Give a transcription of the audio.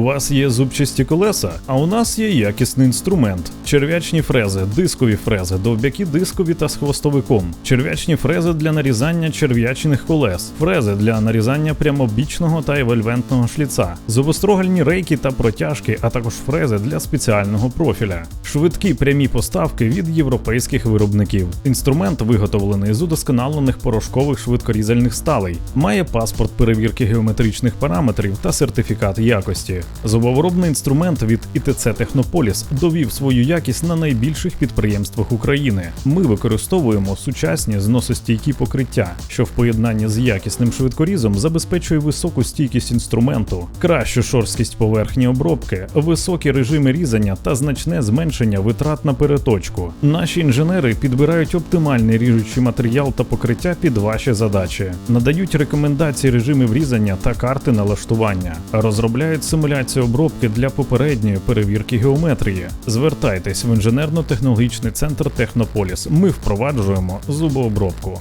У вас є зубчасті колеса, а у нас є якісний інструмент: черв'ячні фрези, дискові фрези, довбяки дискові та з хвостовиком, черв'ячні фрези для нарізання черв'ячних колес, фрези для нарізання прямобічного та евельвентного шліца, зубострогальні рейки та протяжки, а також фрези для спеціального профіля, швидкі прямі поставки від європейських виробників. Інструмент виготовлений з удосконалених порошкових швидкорізальних сталей, має паспорт перевірки геометричних параметрів та сертифікат якості. Зубовиробний інструмент від ІТЦ Технополіс довів свою якість на найбільших підприємствах України. Ми використовуємо сучасні зносостійкі покриття, що в поєднанні з якісним швидкорізом забезпечує високу стійкість інструменту, кращу шорсткість поверхні обробки, високі режими різання та значне зменшення витрат на переточку. Наші інженери підбирають оптимальний ріжучий матеріал та покриття під ваші задачі, надають рекомендації режимів різання та карти налаштування, розробляють симуляцію обробки для попередньої перевірки геометрії. Звертайтесь в інженерно-технологічний центр Технополіс. Ми впроваджуємо зубообробку.